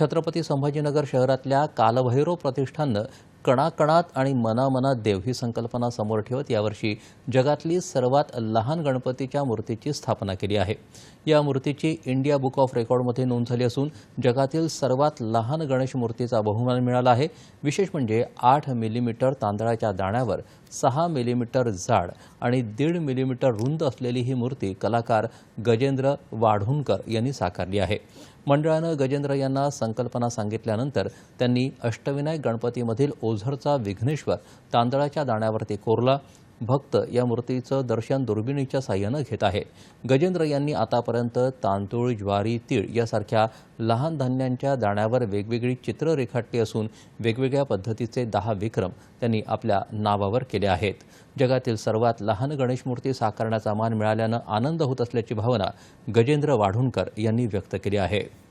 छत्रपती संभाजीनगर शहरातल्या कालभैरव प्रतिष्ठाननं कणाकणात आणि मनामनात देव ही संकल्पना समोर ठेवत यावर्षी जगातली सर्वात लहान गणपतीच्या मूर्तीची स्थापना केली आहे. या मूर्तीची इंडिया बुक ऑफ रेकॉर्डमध्ये नोंद झाली असून जगातील सर्वात लहान गणेश मूर्तीचा बहुमान मिळाला आहे. विशेष म्हणजे आठ मिलीमीटर तांदळाच्या दाण्यावर सहा मिलीमीटर जाड आणि दीड मिलीमीटर रुंद असलेली ही मूर्ती कलाकार गजेंद्र वाढुणकर यांनी साकारली आहे. मंडळानं गजेंद्र यांना संकल्पना सांगितल्यानंतर त्यांनी अष्टविनायक गणपतीमधील ओ ओझरचा विघ्नेश्वर तांदळाच्या दाण्यावरती कोरला. भक्त या मूर्तीचं दर्शन दुर्बिणीच्या साह्यानं घेत आहे. गजेंद्र यांनी आतापर्यंत तांदूळ ज्वारी तीळ यासारख्या लहान धान्यांच्या दाण्यावर वेगवेगळी चित्र रेखाटली असून वेगवेगळ्या पद्धतीचे दहा विक्रम त्यांनी आपल्या नावावर केले आहेत. जगातील सर्वात लहान गणेश मूर्ती साकारण्याचा मान मिळाल्यानं आनंद होत असल्याची भावना गजेंद्र वाढुणकर यांनी व्यक्त केली आहे.